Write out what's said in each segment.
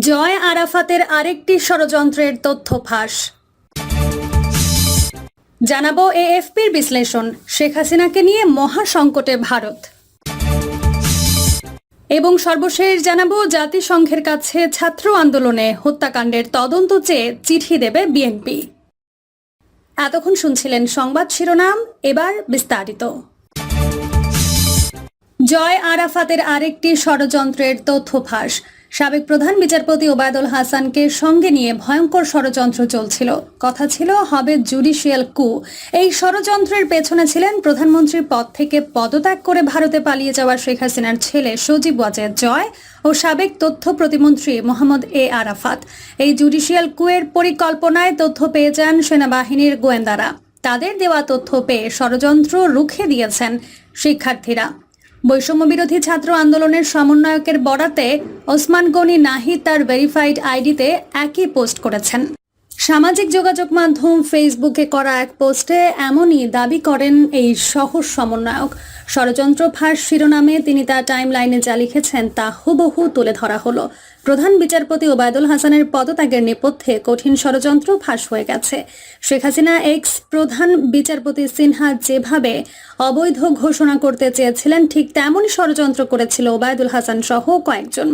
জয় আরাফাতের আরেকটি ষড়যন্ত্রের তথ্য ফাঁস। জানাব এএফপির বিশ্লেষণ, শেখ হাসিনাকে নিয়ে মহা সংকটে ভারত। এবং সর্বশেষ জানাব জাতিসংঘের কাছে ছাত্র আন্দোলনে হত্যাকাণ্ডের তদন্ত চেয়ে চিঠি দেবে বিএনপি। এতক্ষণ শুনছিলেন সংবাদ শিরোনাম, এবার বিস্তারিত। জয় আরাফাতের আরেকটি ষড়যন্ত্রের তথ্য ফাঁস সাবেক প্রধান বিচারপতি ওবায়দুল হাসানকে সঙ্গে নিয়ে ভয়ঙ্কর ষড়যন্ত্র চলছিল। কথা ছিল, হবে জুডিশিয়াল কু এই ষড়যন্ত্রের পেছনে ছিলেন প্রধানমন্ত্রীর পদ থেকে পদত্যাগ করে ভারতে পালিয়ে যাওয়া শেখ হাসিনার ছেলে সজীব ওয়াজেদ জয় ও সাবেক তথ্য প্রতিমন্ত্রী মোহাম্মদ এ আরাফাত। এই জুডিশিয়াল কুয়ের পরিকল্পনায় তথ্য পেয়ে যান সেনাবাহিনীর গোয়েন্দারা। তাদের দেওয়া তথ্য পেয়ে ষড়যন্ত্র রুখে দিয়েছেন শিক্ষার্থীরা। বৈষম্য বিরোধী ছাত্র আন্দোলনের সমন্বয়কের বরাতে ওসমান গনি নাহি তার ভেরিফাইড আইডিতে একই পোস্ট করেছেন। সামাজিক যোগাযোগ মাধ্যম ফেসবুকে করা এক পোস্টে এমনই দাবি করেন এই সহজ সমন্বয়ক। ষড়যন্ত্র ফাঁস শিরোনামে তিনি তার টাইম লাইনে যা লিখেছেন তা হুবহু তুলে ধরা হলো। প্রধান বিচারপতি ওবায়দুল হাসানের পদত্যাগের নেপথ্যে কঠিন ষড়যন্ত্র ফাঁস হয়ে গেছে। শেখ হাসিনা এক্স প্রধান বিচারপতি সিনহা যেভাবে অবৈধ ঘোষণা করতে চেয়েছিলেন, ঠিক তেমনই ষড়যন্ত্র করেছিল ওবায়দুল হাসান সহ কয়েকজন।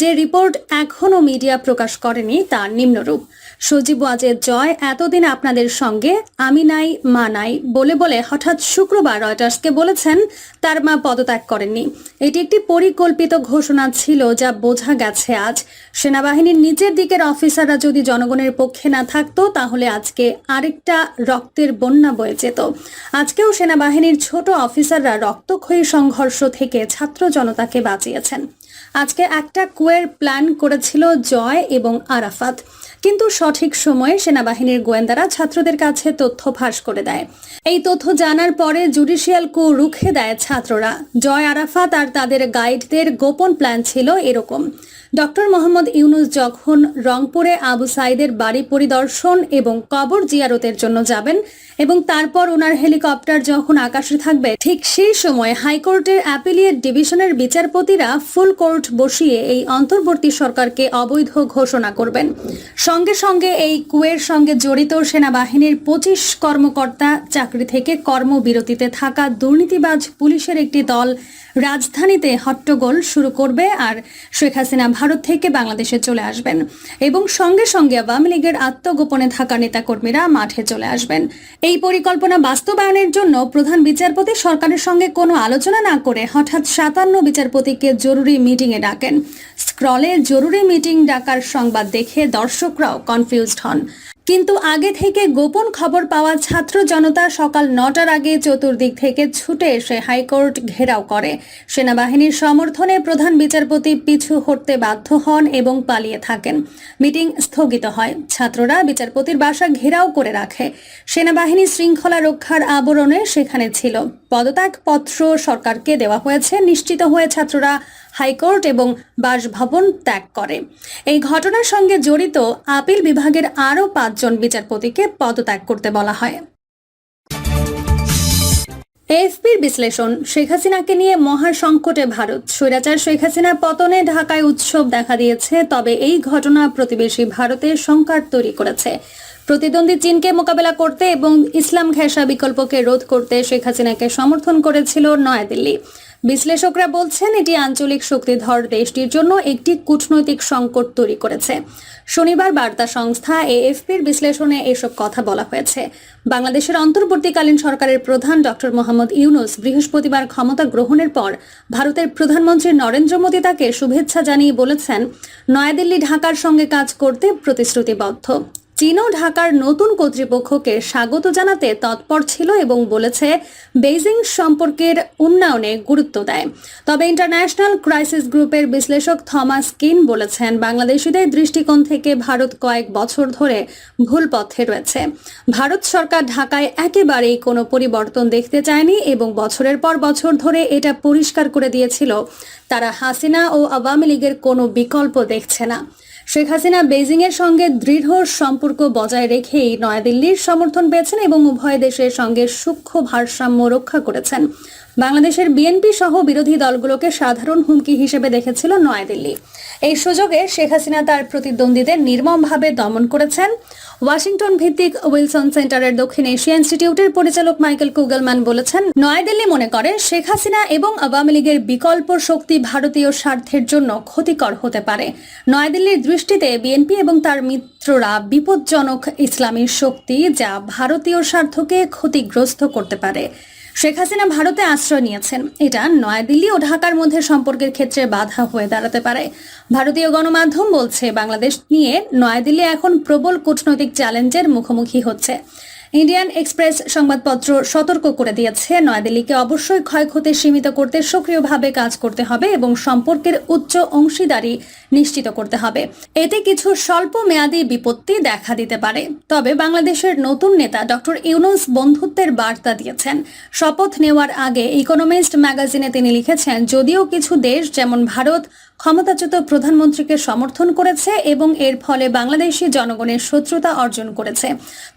যে রিপোর্ট এখনও মিডিয়া প্রকাশ করেনি তার নিম্নরূপ। সজীব ওয়াজেদ, জয়, এতদিন আপনাদের সঙ্গে, আমি নাই, মা নাই, বলে বলে হঠাৎ শুক্রবার রয়টার্সকে বলেছেন, তার মা পদত্যাগ করেননি। এটি একটি পরিকল্পিত ঘোষণা ছিল যা বোঝা গেছে আজ সেনাবাহিনীর নিচের দিকের অফিসাররা যদি জনগণের পক্ষে না থাকতো, তাহলে আজকে আরেকটা রক্তের বন্যা বয়ে যেত। আজকেও সেনাবাহিনীর ছোট অফিসাররা রক্তক্ষয়ী সংঘর্ষ থেকে ছাত্র জনতাকে বাঁচিয়েছেন। আজকে একটা কুয়ের প্ল্যান করেছিল জয় এবং আরাফাত। কিন্তু সঠিক সময়ে সেনাবাহিনীর গোয়েন্দারা ছাত্রদের কাছে তথ্য ফাঁস করে দেয়। এই তথ্য জানার পরে জুডিশিয়াল কু রুখে দেয় ছাত্ররা। জয় আরাফাত আর তাদের গাইডদের গোপন প্ল্যান ছিল এরকম। ডক্টর মোহাম্মদ ইউনুস যখন রংপুরে আবু সাইদের বাড়ি পরিদর্শন এবং কবর জিয়ারতের জন্য যাবেন এবং তারপর ওনার হেলিকপ্টার যখন আকাশে থাকবে, ঠিক সেই সময় হাইকোর্টের অ্যাপিলিয়েট ডিভিশনের বিচারপতিরা ফুল কোর্ট বসিয়ে এই অন্তর্বর্তী সরকারকে অবৈধ ঘোষণা করবেন। সঙ্গে সঙ্গে এই কুয়ের সঙ্গে জড়িত সেনাবাহিনীর পঁচিশ কর্মকর্তা চাকরি থেকে কর্মবিরতিতে থাকা দুর্নীতিবাজ পুলিশের একটি দল রাজধানীতে হট্টগোল শুরু করবে আর শেখ হাসিনা ভারত থেকে বাংলাদেশে চলে আসবেন এবং সঙ্গে সঙ্গে আওয়ামী লীগের আত্মগোপনে থাকা নেতাকর্মীরা মাঠে চলে আসবেন। এই পরিকল্পনা বাস্তবায়নের জন্য প্রধান বিচারপতি সরকারের সঙ্গে কোনো আলোচনা না করে হঠাৎ সাতান্ন বিচারপতিকে জরুরি মিটিংয়ে ডাকেন। স্ক্রলে জরুরি মিটিং ডাকার সংবাদ দেখে দর্শকরাও কনফিউজড হন। কিন্তু আগে থেকে গোপন খবর পাওয়া ছাত্র জনতা সকাল নটার আগে চতুর্দিক থেকে ছুটে এসে হাইকোর্ট ঘেরাও করে। সেনাবাহিনীর সমর্থনে প্রধান বিচারপতি পিছু হটতে বাধ্য হন এবং পালিয়ে থাকেন। মিটিং স্থগিত হয়। ছাত্ররা বিচারপতির বাসা ঘেরাও করে রাখে। সেনাবাহিনী শৃঙ্খলা রক্ষার আবরণে সেখানে ছিল। পদত্যাগ পত্র সরকারকে দেওয়া হয়েছে। নিশ্চিত হয়ে ছাত্ররা হাইকোর্ট এবং বাসভবন ত্যাগ করে। এই ঘটনার সঙ্গে জড়িত আপিল বিভাগের আরও পাঁচজন বিচারপতিকে পদত্যাগ করতে বলা হয়। এএফপির বিশ্লেষণ, শেখ হাসিনাকে নিয়ে মহা সংকটে ভারত। স্বৈরাচার শেখ হাসিনার পতনে ঢাকায় উৎসব দেখা দিয়েছে, তবে এই ঘটনা প্রতিবেশী ভারতে সংকট তৈরি করেছে। প্রতিদ্বন্দ্বী চীনকে মোকাবেলা করতে এবং ইসলাম ঘেঁষা বিকল্পকে রোধ করতে শেখ হাসিনাকে সমর্থন করেছিল নয়াদিল্লি। বিশ্লেষকরা বলছেন, এটি আঞ্চলিক শক্তিধর দেশটির জন্য একটি কূটনৈতিক সংকট তৈরি করেছে। শনিবার বার্তা সংস্থা এএফপির বিশ্লেষণে এসব কথা বলা হয়েছে। বাংলাদেশের অন্তর্বর্তীকালীন সরকারের প্রধান ডক্টর মোহাম্মদ ইউনুস বৃহস্পতিবার ক্ষমতা গ্রহণের পর ভারতের প্রধানমন্ত্রী নরেন্দ্র মোদী তাকে শুভেচ্ছা জানিয়ে বলেছেন নয়াদিল্লি ঢাকার সঙ্গে কাজ করতে প্রতিশ্রুতিবদ্ধ। চীনও ঢাকার নতুন কর্তৃপক্ষকে স্বাগত জানাতে তৎপর ছিল এবং বলেছে বেইজিং সম্পর্কের উন্নয়নে গুরুত্ব দেয়। তবে ইন্টারন্যাশনাল ক্রাইসিস গ্রুপের বিশ্লেষক থমাস কিন বলেছেন, বাংলাদেশিদের দৃষ্টিকোণ থেকে ভারত কয়েক বছর ধরে ভুল পথে রয়েছে। ভারত সরকার ঢাকায় একেবারেই কোনো পরিবর্তন দেখতে চায়নি এবং বছরের পর বছর ধরে এটা পরিষ্কার করে দিয়েছিল। তারা হাসিনা ও আওয়ামী লীগের কোনো বিকল্প দেখছে না। শেখ হাসিনা বেজিং এর সঙ্গে দৃঢ় সম্পর্ক বজায় রেখেই নয়াদিল্লির সমর্থন পেয়েছেন এবং উভয় দেশের সঙ্গে সূক্ষ্ম ভারসাম্য রক্ষা করেছেন। বাংলাদেশের বিএনপি সহ বিরোধী দলগুলোকে সাধারণ হুমকি হিসেবে দেখেছিল নয়াদিল্লি। এই সুযোগে শেখ হাসিনা তার প্রতিদ্বন্দ্বীদের নির্মমভাবে দমন করেছেন। ওয়াশিংটন ভিত্তিক উইলসন সেন্টারের দক্ষিণ এশিয়া ইনস্টিটিউটের পরিচালক মাইকেল কুগলম্যান বলেছেন, নয়াদিল্লি মনে করে শেখ হাসিনা এবং আওয়ামী লীগের বিকল্প শক্তি ভারতীয় স্বার্থের জন্য ক্ষতিকর হতে পারে। নয়াদিল্লির দৃষ্টিতে বিএনপি এবং তার মিত্ররা বিপজ্জনক ইসলামী শক্তি যা ভারতীয় স্বার্থকে ক্ষতিগ্রস্ত করতে পারে। শেখ হাসিনা ভারতে আশ্রয় নিয়েছেন। এটা নয়াদিল্লি ও ঢাকার মধ্যে সম্পর্কের ক্ষেত্রে বাধা হয়ে দাঁড়াতে পারে। ভারতীয় গণমাধ্যম বলছে, বাংলাদেশ নিয়ে নয়াদিল্লি এখন প্রবল কূটনৈতিক চ্যালেঞ্জের মুখোমুখি হচ্ছে। ইন্ডিয়ান এক্সপ্রেস সংবাদপত্র সতর্ক করে দিয়েছে। নয়াদিল্লিকে অবশ্যই ক্ষয়ক্ষতি সীমিত করতে সক্রিয়ভাবে কাজ করতে হবে এবং সম্পর্কের উচ্চ অংশীদারি নিশ্চিত করতে হবে। এতে কিছু স্বল্প মেয়াদী বিপত্তি দেখা দিতে পারে। তবে বাংলাদেশের নতুন নেতা ডক্টর ইউনুস বন্ধুত্বের বার্তা দিয়েছেন। শপথ নেওয়ার আগে ইকোনমিস্ট ম্যাগাজিনে তিনি লিখেছেন, যদিও কিছু দেশ, যেমন ভারত ক্ষমতাচ্যুত প্রধানমন্ত্রীকে সমর্থন করেছে এবং এর ফলে বাংলাদেশি জনগণের শত্রুতা অর্জন করেছে।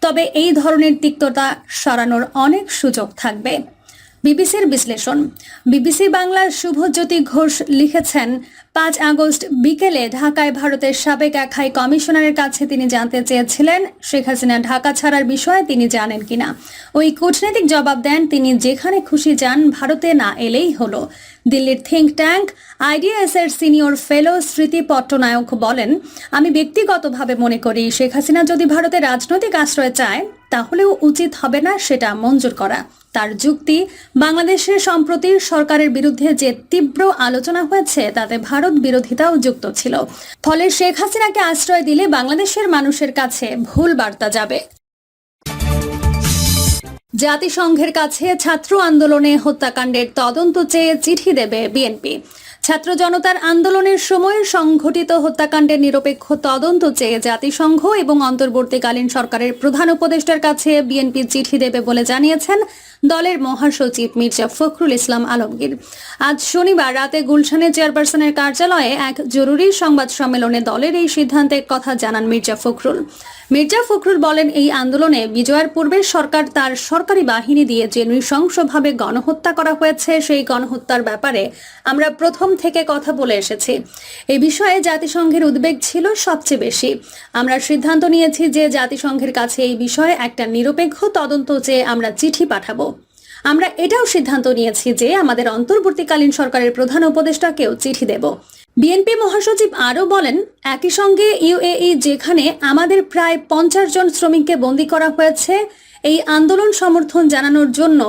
তবে এই ধরনের তিক্ততা সরানোর অনেক সুযোগ থাকবে। বিবিসির বিশ্লেষণ। বিবিসি বাংলার শুভজ্যোতি ঘোষ লিখেছেন, পাঁচ আগস্ট বিকেলে ঢাকায় ভারতের সাবেক এক হাই কমিশনারের কাছে তিনি জানতে চেয়েছিলেন, শেখ হাসিনা ঢাকা ছাড়ার বিষয়ে তিনি জানেন কিনা। ওই কূটনৈতিক জবাব দেন, তিনি যেখানে খুশি যান, ভারতে না এলেই হলো। দিল্লির থিঙ্ক ট্যাঙ্ক আইডিএস এর সিনিয়র ফেলো স্মৃতি পট্টনায়ক বলেন, আমি ব্যক্তিগতভাবে মনে করি, শেখ হাসিনা যদি ভারতে রাজনৈতিক আশ্রয় চায়, তাহলেও উচিত হবে না সেটা মঞ্জুর করা। তার যুক্তি, বাংলাদেশের সম্প্রতি সরকারের বিরুদ্ধে যে তীব্র আলোচনা হয়েছে, তাতে ভারত বিরোধিতাও যুক্ত ছিল। ফলে শেখ হাসিনাকে আশ্রয় দিলে বাংলাদেশের মানুষের কাছে ভুল বার্তা যাবে। জাতিসংঘের কাছে ছাত্র আন্দোলনে হত্যাকাণ্ডের তদন্ত চেয়ে চিঠি দেবে বিএনপি। ছাত্র জনতার আন্দোলনের সময় সংঘটিত হত্যাকাণ্ডের নিরপেক্ষ তদন্ত চেয়ে জাতিসংঘ এবং অন্তর্বর্তীকালীন সরকারের প্রধান উপদেষ্টার কাছে বিএনপি চিঠি দেবে বলে জানিয়েছেন দলের মহাসচিব মির্জা ফখরুল ইসলাম আলমগীর। আজ শনিবার রাতে গুলশানের চেয়ারপারসনের কার্যালয়ে এক জরুরি সংবাদ সম্মেলনে দলের এই সিদ্ধান্তের কথা জানান মির্জা ফখরুল। মির্জা ফখরুল বলেন, এই আন্দোলনে বিজয়ের পূর্বে সরকার তার সরকারি বাহিনী দিয়ে যে নৃশংসভাবে গণহত্যা করা হয়েছে, সেই গণহত্যার ব্যাপারে আমরা প্রথম থেকে কথা বলে এসেছি। এই বিষয়ে জাতিসংঘের উদ্বেগ ছিল সবচেয়ে বেশি। আমরা সিদ্ধান্ত নিয়েছি যে জাতিসংঘের কাছে এই বিষয়ে একটা নিরপেক্ষ তদন্ত চেয়ে আমরা চিঠি পাঠাবো। আমরা এটাও সিদ্ধান্ত নিয়েছি যে আমাদের অন্তর্বর্তীকালীন সরকারের প্রধান উপদেষ্টাকেও চিঠি দেব। বিএনপি মহাসচিব আরও বলেন, একই সঙ্গে ইউএই যেখানে আমাদের প্রায় পঞ্চাশ জন শ্রমিককে বন্দী করা হয়েছে, এই আন্দোলন সমর্থন জানানোর জন্য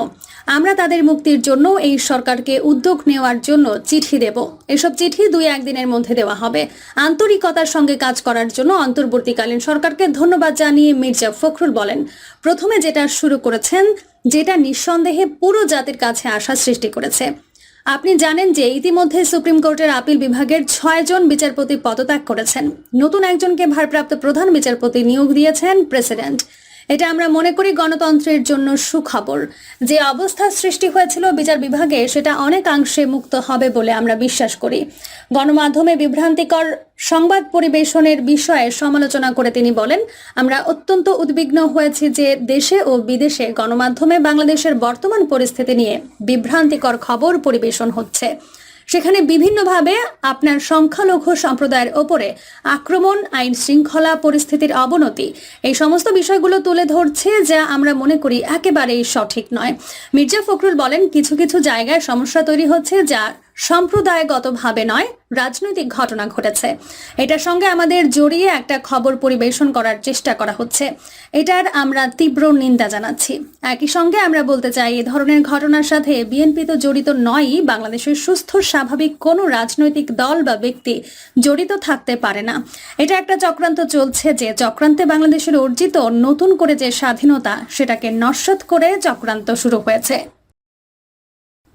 আমরা তাদের মুক্তির জন্য এই সরকারকে উদ্যোগ নেওয়ার জন্য চিঠি দেব। এসব চিঠি দুই একদিনের মধ্যে দেওয়া হবে। আন্তরিকতার সঙ্গে কাজ করার জন্য অন্তর্বর্তীকালীন সরকারকে ধন্যবাদ জানিয়ে মির্জা ফখরুল বলেন, প্রথমে যেটা শুরু করেছেন, যেটা নিঃসন্দেহে পুরো জাতির কাছে আশা সৃষ্টি করেছে। আপনি জানেন যে ইতিমধ্যে সুপ্রিম কোর্টের আপিল বিভাগের ছয়জন বিচারপতি পদত্যাগ করেছেন। নতুন একজনকে ভারপ্রাপ্ত প্রধান বিচারপতি নিয়োগ দিয়েছেন প্রেসিডেন্ট। এটা আমরা মনে করি গণতন্ত্রের জন্য সুখবর। যে অবস্থা সৃষ্টি হয়েছিল বিচার বিভাগে, সেটা অনেকাংশে মুক্ত হবে বলে আমরা বিশ্বাস করি। গণমাধ্যমে বিভ্রান্তিকর সংবাদ পরিবেশনের বিষয়ে সমালোচনা করে তিনি বলেন, আমরা অত্যন্ত উদ্বিগ্ন হয়েছি যে দেশে ও বিদেশে গণমাধ্যমে বাংলাদেশের বর্তমান পরিস্থিতি নিয়ে বিভ্রান্তিকর খবর পরিবেশন হচ্ছে। সেখানে বিভিন্নভাবে আপনার সংখ্যালঘু সম্প্রদায়ের ওপরে আক্রমণ, আইন শৃঙ্খলা, পরিস্থিতির অবনতি, এই সমস্ত বিষয়গুলো তুলে ধরছে যা আমরা মনে করি একেবারেই সঠিক নয়। মির্জা ফখরুল বলেন, কিছু কিছু জায়গায় সমস্যা তৈরি হচ্ছে যা সম্প্রদায়গতভাবে নয়, রাজনৈতিক ঘটনা ঘটেছে। এটার সঙ্গে আমাদের জড়িয়ে একটা খবর পরিবেশন করার চেষ্টা করা হচ্ছে। এটার আমরা তীব্র নিন্দা জানাচ্ছি। একই সঙ্গে আমরা বলতে চাই, এ ধরনের ঘটনার সাথে বিএনপি তো জড়িত নয়ই, বাংলাদেশের সুস্থ, স্বাভাবিক কোনো রাজনৈতিক দল বা ব্যক্তি জড়িত থাকতে পারে না। এটা একটা চক্রান্ত চলছে যে চক্রান্তে বাংলাদেশের অর্জিত নতুন করে যে স্বাধীনতা, সেটাকে নস্বাত করে চক্রান্ত শুরু হয়েছে।